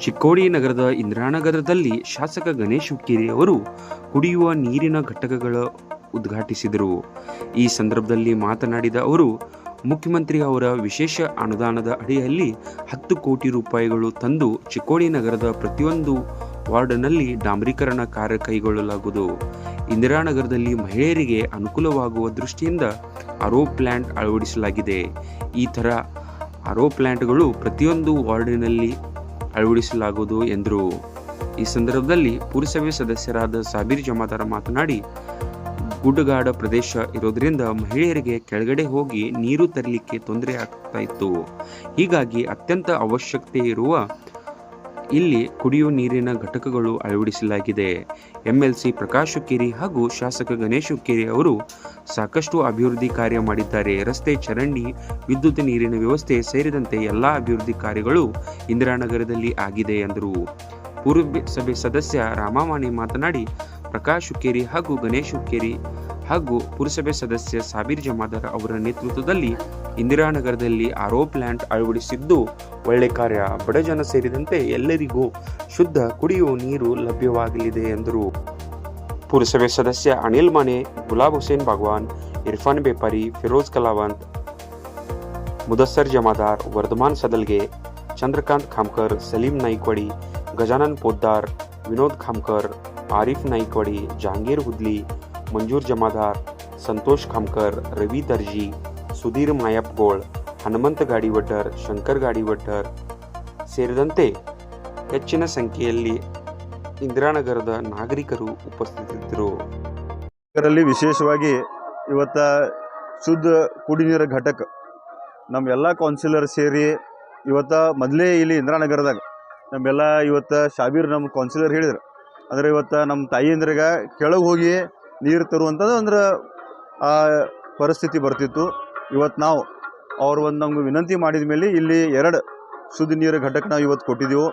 ಚಿಕ್ಕೋಡಿ ನಗರದ ಇಂದಿರಾನಗರದಲ್ಲಿ ಶಾಸಕ ಗಣೇಶ್ ಹುಕ್ಕೇರಿ ಅವರು ಕುಡಿಯುವ ನೀರಿನ ಘಟಕಗಳ ಉದ್ಘಾಟಿಸಿದರು. ಈ ಸಂದರ್ಭದಲ್ಲಿ ಮಾತನಾಡಿದ ಅವರು, ಮುಖ್ಯಮಂತ್ರಿ ಅವರ ವಿಶೇಷ ಅನುದಾನದ ಅಡಿಯಲ್ಲಿ ಹತ್ತು ಕೋಟಿ ರೂಪಾಯಿಗಳು ತಂದು ಚಿಕ್ಕೋಡಿ ನಗರದ ಪ್ರತಿಯೊಂದು ವಾರ್ಡ್ನಲ್ಲಿ ಡಾಂಬರೀಕರಣ ಕಾರ್ಯ ಕೈಗೊಳ್ಳಲಾಗುವುದು. ಇಂದಿರಾನಗರದಲ್ಲಿ ಮಹಿಳೆಯರಿಗೆ ಅನುಕೂಲವಾಗುವ ದೃಷ್ಟಿಯಿಂದ ಆರೋ ಪ್ಲಾಂಟ್ ಅಳವಡಿಸಲಾಗಿದೆ. ಈ ಥರ ಆರೋ ಪ್ಲಾಂಟ್ಗಳು ಪ್ರತಿಯೊಂದು ವಾರ್ಡಿನಲ್ಲಿ ಅಳವಡಿಸಲಾಗುವುದು ಎಂದರು. ಈ ಸಂದರ್ಭದಲ್ಲಿ ಪುರಸಭೆ ಸದಸ್ಯರಾದ ಸಾಬೀರ್ ಜಮಾದಾರ ಮಾತನಾಡಿ, ಗುಡ್ಡಗಾಡ ಪ್ರದೇಶ ಇರೋದರಿಂದ ಮಹಿಳೆಯರಿಗೆ ಕೆಳಗಡೆ ಹೋಗಿ ನೀರು ತರಲಿಕ್ಕೆ ತೊಂದರೆ ಆಗ್ತಾ ಇತ್ತು. ಹೀಗಾಗಿ ಅತ್ಯಂತ ಅವಶ್ಯಕತೆ ಇರುವ ಇಲ್ಲಿ ಕುಡಿಯುವ ನೀರಿನ ಘಟಕಗಳು ಅಳವಡಿಸಲಾಗಿದೆ. ಎಂಎಲ್ಸಿ ಪ್ರಕಾಶ್ ಹುಕ್ಕೇರಿ ಹಾಗೂ ಶಾಸಕ ಗಣೇಶ್ ಹುಕ್ಕೇರಿ ಅವರು ಸಾಕಷ್ಟು ಅಭಿವೃದ್ಧಿ ಕಾರ್ಯ ಮಾಡಿದ್ದಾರೆ. ರಸ್ತೆ, ಚರಂಡಿ, ವಿದ್ಯುತ್ ನೀರಿನ ವ್ಯವಸ್ಥೆ ಸೇರಿದಂತೆ ಎಲ್ಲ ಅಭಿವೃದ್ಧಿ ಕಾರ್ಯಗಳು ಇಂದಿರಾನಗರದಲ್ಲಿ ಆಗಿದೆ ಎಂದರು. ಪುರಸಭೆ ಸದಸ್ಯ ರಾಮವಾಣಿ ಮಾತನಾಡಿ, ಪ್ರಕಾಶ್ ಹುಕ್ಕೇರಿ ಹಾಗೂ ಗಣೇಶ್ ಹುಕ್ಕೇರಿ ಹಾಗೂ ಪುರಸಭೆ ಸದಸ್ಯ ಸಾಬೀರ್ ಜಮಾದಾರ್ ಅವರ ನೇತೃತ್ವದಲ್ಲಿ ಇಂದಿರಾನಗರದಲ್ಲಿ ಆರೋ ಪ್ಲಾಂಟ್ ಅಳವಡಿಸಿದ್ದು ಒಳ್ಳೆ ಕಾರ್ಯ. ಬಡಜನ ಸೇರಿದಂತೆ ಎಲ್ಲರಿಗೂ ಶುದ್ಧ ಕುಡಿಯುವ ನೀರು ಲಭ್ಯವಾಗಲಿದೆ ಎಂದರು. ಪುರಸಭೆ ಸದಸ್ಯ ಅನಿಲ್ ಮಾನೆ ಗುಲಾಬ್ ಹುಸೇನ್ ಭಗವಾನ್, ಇರ್ಫಾನ್ ಬೇಪಾರಿ, ಫಿರೋಜ್ ಕಲಾವಂತ್, ಮುದಸ್ಸರ್ ಜಮಾದಾರ್, ವರ್ಧಮಾನ್ ಸದಲ್ಗೆ ಚಂದ್ರಕಾಂತ್ ಖಾಮ್ಕರ್, ಸಲೀಂ ನಾಯ್ಕ್ವಾಡಿ, ಗಜಾನನ್ ಪೋದ್ದಾರ್, ವಿನೋದ್ ಖಾಮ್ಕರ್, ಆರಿಫ್ ನಾಯ್ಕ್ವಾಡಿ, ಜಹಾಂಗೀರ್ ಹುದ್ಲಿ, ಮಂಜೂರ್ ಜಮಾದಾರ್, ಸಂತೋಷ್ ಖಾಮ್ಕರ್, ರವಿ ದರ್ಜಿ ಸುಧೀರ್ ಮಾಯಪ್ಗೋಳ್ ಹನುಮಂತ ಗಾಡಿವಡ್ಡರ್ ಶಂಕರ್ ಗಾಡಿವಡ್ಡರ್ ಸೇರಿದಂತೆ ಹೆಚ್ಚಿನ ಸಂಖ್ಯೆಯಲ್ಲಿ ಇಂದಿರಾನಗರದ ನಾಗರಿಕರು ಉಪಸ್ಥಿತರಿದ್ದರು ಇದರಲ್ಲಿ ವಿಶೇಷವಾಗಿ ಇವತ್ತ ಶುದ್ಧ ಕುಡಿನೀರ ಘಟಕ ನಮ್ಮ ಎಲ್ಲ ಕೌನ್ಸಿಲರ್ ಸೇರಿ ಇವತ್ತು ಮೊದಲೇ ಇಲ್ಲಿ ಇಂದಿರಾನಗರದಾಗ ನಮ್ಮೆಲ್ಲ ಇವತ್ತು ಶಾಬೀರ್ ನಮ್ಮ ಕೌನ್ಸಿಲರ್ ಹೇಳಿದ್ರು. ಅಂದರೆ ಇವತ್ತು ನಮ್ಮ ತಾಯಿಯಂದ್ರಿಗೆ ಕೆಳಗೆ ಹೋಗಿ ನೀರು ತರುವಂಥದ್ದು ಅಂದ್ರೆ ಆ ಪರಿಸ್ಥಿತಿ ಬರ್ತಿತ್ತು. ಇವತ್ತು ನಾವು ಅವ್ರು ಒಂದು ನಮ್ಗೆ ವಿನಂತಿ ಮಾಡಿದ ಮೇಲೆ ಇಲ್ಲಿ ಎರಡು ಶುದ್ಧ ನೀರು ಘಟಕ ನಾವು ಇವತ್ತು ಕೊಟ್ಟಿದ್ದೆವು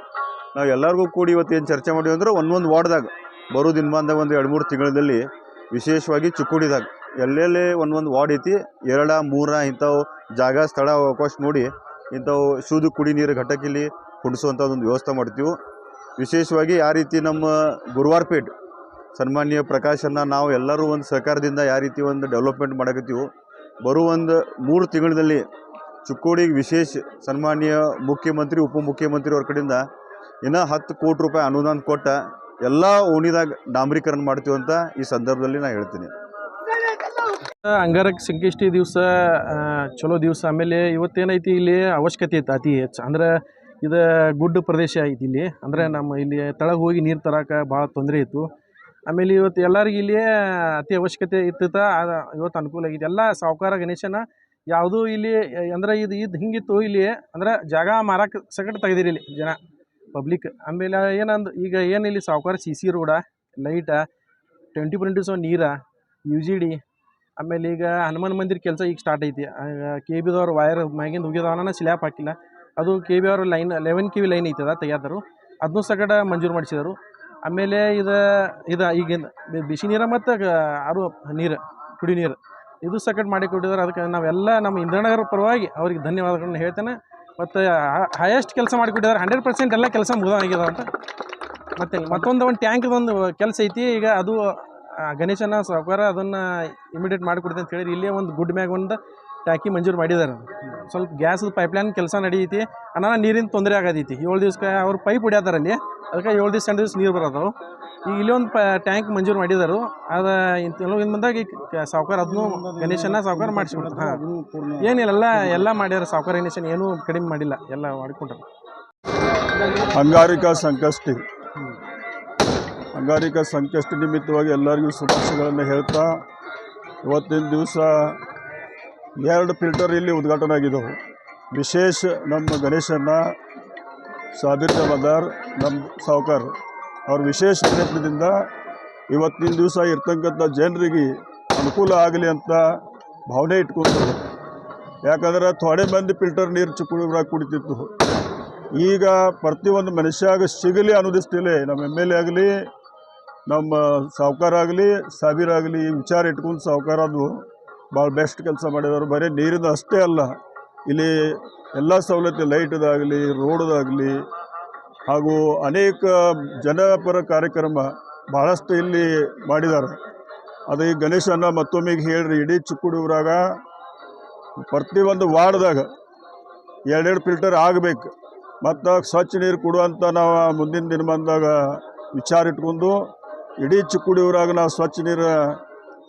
ನಾವು ಎಲ್ಲರಿಗೂ ಕೂಡಿ ಇವತ್ತು ಏನು ಚರ್ಚೆ ಮಾಡಿವಿ ಅಂದ್ರೆ ಒಂದೊಂದು ವಾರ್ಡ್ದಾಗ, ಬರೋ ದಿನಮಾನದಾಗ ಒಂದು ಎರಡು ಮೂರು ತಿಂಗಳಲ್ಲಿ ವಿಶೇಷವಾಗಿ ಚಿಕ್ಕೋಡಿದಾಗ, ಎಲ್ಲೆಲ್ಲಿ ಒಂದೊಂದು ವಾರ್ಡ್ ಐತಿ, ಎರಡ, ಮೂರ ಇಂಥವು ಜಾಗ, ಸ್ಥಳ, ಅವಕಾಶ ನೋಡಿ ಇಂಥವು ಶುದ್ಧ ಕುಡಿ ನೀರು ಘಟಕ ಇಲ್ಲಿ ಕುಡಿಸುವಂಥದ್ದೊಂದು ವ್ಯವಸ್ಥೆ ಮಾಡ್ತೀವಿ. ವಿಶೇಷವಾಗಿ ಯಾವ ರೀತಿ ನಮ್ಮ ಗುರುವಾರಪೇಟ್ ಸನ್ಮಾನ್ಯ ಪ್ರಕಾಶನ ನಾವು ಎಲ್ಲರೂ ಒಂದು ಸಹಕಾರದಿಂದ ಯಾವ ರೀತಿ ಒಂದು ಡೆವಲಪ್ಮೆಂಟ್ ಮಾಡಕತ್ತೀವಿ. ಬರುವ ಒಂದು ಮೂರು ತಿಂಗಳಲ್ಲಿ ಚಿಕ್ಕೋಡಿಗೆ ವಿಶೇಷ ಸನ್ಮಾನ್ಯ ಮುಖ್ಯಮಂತ್ರಿ, ಉಪಮುಖ್ಯಮಂತ್ರಿ ಅವ್ರ ಕಡೆಯಿಂದ ಇನ್ನೂ ಹತ್ತು ಕೋಟಿ ರೂಪಾಯಿ ಅನುದಾನ ಕೊಟ್ಟ ಎಲ್ಲ ಓಣಿದಾಗ ಡಾಂಬರೀಕರಣ ಮಾಡ್ತೀವಿ ಅಂತ ಈ ಸಂದರ್ಭದಲ್ಲಿ ನಾನು ಹೇಳ್ತೀನಿ. ಅಂಗಾರಕ ಸಂಕಷ್ಟಿ ದಿವಸ ಚಲೋ ದಿವಸ. ಆಮೇಲೆ ಇವತ್ತೇನೈತಿ ಇಲ್ಲಿ ಅವಶ್ಯಕತೆ ಐತೆ ಅತಿ ಹೆಚ್ಚು. ಅಂದ್ರೆ ಇದು ಗುಡ್ಡ ಪ್ರದೇಶ ಐತಿ ಇಲ್ಲಿ. ಅಂದರೆ ನಮ್ಮ ಇಲ್ಲಿ ತಳಗೆ ಹೋಗಿ ನೀರು ತರಕ್ಕೆ ಭಾಳ ತೊಂದರೆ ಇತ್ತು. ಆಮೇಲೆ ಇವತ್ತು ಎಲ್ಲರಿಗೆ ಇಲ್ಲಿ ಅತಿ ಅವಶ್ಯಕತೆ ಇರ್ತೈತೆ ಅದು ಇವತ್ತು ಅನುಕೂಲ ಆಗಿದೆ. ಎಲ್ಲ ಸಾವುಕಾರ ಗಣೇಶನ ಯಾವುದೂ ಇಲ್ಲಿ, ಅಂದ್ರೆ ಇದು ಇದು ಹಿಂಗಿತ್ತು ಇಲ್ಲಿ, ಅಂದ್ರೆ ಜಾಗ ಮಾರಕ್ಕೆ ಸಗಟ್ ತೆಗ್ದಿರಿ ಇಲ್ಲಿ ಜನ ಪಬ್ಲಿಕ್ ಆಮೇಲೆ ಏನಂದು, ಈಗ ಏನು ಇಲ್ಲಿ ಸಾವುಕಾರ C C road light twenty four into so ನೀರ ಯು ಜಿ ಡಿ ಆಮೇಲೆ ಈಗ ಹನುಮಾನ್ ಮಂದಿರ ಕೆಲಸ ಈಗ ಸ್ಟಾರ್ಟ್ ಐತಿ. ಕೆ ಬಿದವ್ರು ವೈರ್ ಮ್ಯಾಗಿಂದ ಹೋಗಿದವನ ಸ್ಲ್ಯಾಪ್ ಹಾಕಿಲ್ಲ. ಅದು ಕೆ ಬಿ ಅವ್ರ line eleven K V line ಐತದ ತೆಗೆದರು ಅದನ್ನೂ ಸಗಟ ಮಂಜೂರು ಮಾಡಿಸಿದರು. ಆಮೇಲೆ ಇದು ಇದು ಈಗಿನ ಬಿಸಿ ನೀರು ಮತ್ತು ಆರು ನೀರು, ಕುಡಿ ನೀರು, ಇದು ಸಕಟ್ ಮಾಡಿ ಕೊಟ್ಟಿದ್ದಾರೆ ಅದಕ್ಕೆ ನಾವೆಲ್ಲ ನಮ್ಮ ಇಂದ್ರನಗರ ಪರವಾಗಿ ಅವ್ರಿಗೆ ಧನ್ಯವಾದಗಳನ್ನ ಹೇಳ್ತೇನೆ. ಮತ್ತು ಹೈಯೆಸ್ಟ್ ಕೆಲಸ ಮಾಡಿಕೊಟ್ಟಿದ್ದಾರೆ ಹಂಡ್ರೆಡ್ ಪರ್ಸೆಂಟ್ ಎಲ್ಲ ಕೆಲಸ ಮುಗಿದಾಗಿದೆ ಅಂತ. ಮತ್ತೆ ಮತ್ತೊಂದು ಒಂದು ಟ್ಯಾಂಕ್ದು ಒಂದು ಕೆಲಸ ಐತಿ. ಈಗ ಅದು ಗಣೇಶನ ಸಾವುಕಾರ ಅದನ್ನು ಇಮಿಡಿಯೇಟ್ ಮಾಡಿಕೊಡ್ತೀನಿ ಅಂತ ಹೇಳಿರಿ ಇಲ್ಲೇ ಒಂದು ಗುಡ್ ಮ್ಯಾಗ ಒಂದು ಟ್ಯಾಂಕಿ ಮಂಜೂರು ಮಾಡಿದ್ದಾರೆ ಸ್ವಲ್ಪ ಗ್ಯಾಸ್ ಪೈಪ್ಲೈನ್ ಕೆಲಸ ನಡೀತಿ ಅನ್ನ ನೀರಿನ ತೊಂದರೆ ಆಗತೈತಿ. ಏಳು ದಿವ್ಸಕ್ಕೆ ಅವ್ರು ಪೈಪ್ ಹೊಡ್ಯಾದಾರಲ್ಲಿ ಅದಕ್ಕೆ ಏಳು ದಿವ್ಸ, ಎಂಟು ದಿವ್ಸ ನೀರು ಬರೋದು ಈಗ ಇಲ್ಲಿ ಒಂದು ಪ ಟ್ಯಾಂಕ್ ಮಂಜೂರು ಮಾಡಿದರು. ಅದು ಇಂಥ ಬಂದಾಗ ಈಗ ಸಾವುಕಾರ ಅದನ್ನು ಗಣೇಶನ ಸಾವುಕಾರ ಮಾಡಿಸ್ಬಿಡ್ತಾರೆ ಹಾಂ. ಏನಿಲ್ಲ ಎಲ್ಲ ಎಲ್ಲ ಮಾಡ್ಯಾರ ಸಾವುಕಾರ ಗಣೇಶನ, ಏನೂ ಕಡಿಮೆ ಮಾಡಿಲ್ಲ, ಎಲ್ಲ ಮಾಡ್ಕೊಂಡ್ರು. ಅಂಗಾರಿಕಾ ಸಂಕಷ್ಟಿ. ಅಂಗಾರಿಕಾ ಸಂಕಷ್ಟಿ ನಿಮಿತ್ತವಾಗಿ ಎಲ್ಲರಿಗೂ ಶುಭಾಶಯಗಳನ್ನು ಹೇಳ್ತಾ, ಇವತ್ತಿನ ದಿವಸ ಎರಡು ಫಿಲ್ಟರ್ ಇಲ್ಲಿ ಉದ್ಘಾಟನೆ ಆಗಿದ್ದವು ವಿಶೇಷ ನಮ್ಮ ಗಣೇಶನ್ನ ಸಾಬೀರ್ ಜಮಾದಾರ್ ನಮ್ಮ ಸಾವುಕಾರ್ ಅವ್ರ ವಿಶೇಷ ಪ್ರಯತ್ನದಿಂದ ಇವತ್ತಿನ ದಿವಸ ಇರ್ತಕ್ಕಂಥ ಜನರಿಗೆ ಅನುಕೂಲ ಆಗಲಿ ಅಂತ ಭಾವನೆ ಇಟ್ಕೊಂಡು ಯಾಕಂದ್ರೆ ಥೋಡೆ ಮಂದಿ ಫಿಲ್ಟರ್ ನೀರು ಚಿಕ್ಕ ಕುಡಿತಿತ್ತು. ಈಗ ಪ್ರತಿಯೊಂದು ಮನುಷ್ಯಾಗ ಸಿಗಲಿ ಅನ್ನೋ ದೃಷ್ಟಿಯಲ್ಲಿ ನಮ್ಮ ಎಂ ಎಲ್ ಎ ಆಗಲಿ, ನಮ್ಮ ಸಾವುಕಾರ ಆಗಲಿ ಸಾಬೀರ್ ಆಗಲಿ ಈ ವಿಚಾರ ಇಟ್ಕೊಂಡು ಸಾವುಕಾರ ಅದು ಭಾಳ ಬೆಸ್ಟ್ ಕೆಲಸ ಮಾಡಿದವರು. ಬರೀ ನೀರಿನ ಅಷ್ಟೇ ಅಲ್ಲ, ಇಲ್ಲಿ ಎಲ್ಲ ಸವಲತ್ತು, ಲೈಟ್ದಾಗಲಿ, ರೋಡ್ದಾಗಲಿ, ಹಾಗೂ ಅನೇಕ ಜನಪರ ಕಾರ್ಯಕ್ರಮ ಭಾಳಷ್ಟು ಇಲ್ಲಿ ಮಾಡಿದ್ದಾರೆ. ಅದು ಈ ಗಣೇಶನ ಮತ್ತೊಮ್ಮೆ ಹೇಳ್ರಿ, ಇಡೀ ಊರಾಗ ಪ್ರತಿಯೊಂದು ವಾರ್ಡ್ದಾಗ ಎರಡೆರಡು ಫಿಲ್ಟರ್ ಆಗಬೇಕು. ಮತ್ತು ಸ್ವಚ್ಛ ನೀರು ಕೊಡುವಂಥ ನಾವು ಮುಂದಿನ ದಿನಮಾನದಾಗ ವಿಚಾರ ಇಟ್ಕೊಂಡು, ಇಡೀ ಚಿಕ್ಕುಡಿ ಊರಾಗ ನಾವು ಸ್ವಚ್ಛ ನೀರು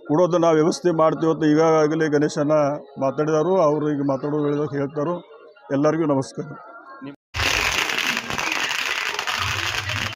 ಕೊಡೋದು ನಾವು ವ್ಯವಸ್ಥೆ ಮಾಡ್ತೀವಿ ಅಂತ ಈಗಾಗಲೇ ಗಣೇಶನ ಮಾತಾಡಿದಾರು, ಅವರು ಈಗ ಮಾತಾಡೋದು ಹೇಳಿದಾಗ ಹೇಳ್ತಾರೋ. ಎಲ್ಲರಿಗೂ ನಮಸ್ಕಾರ.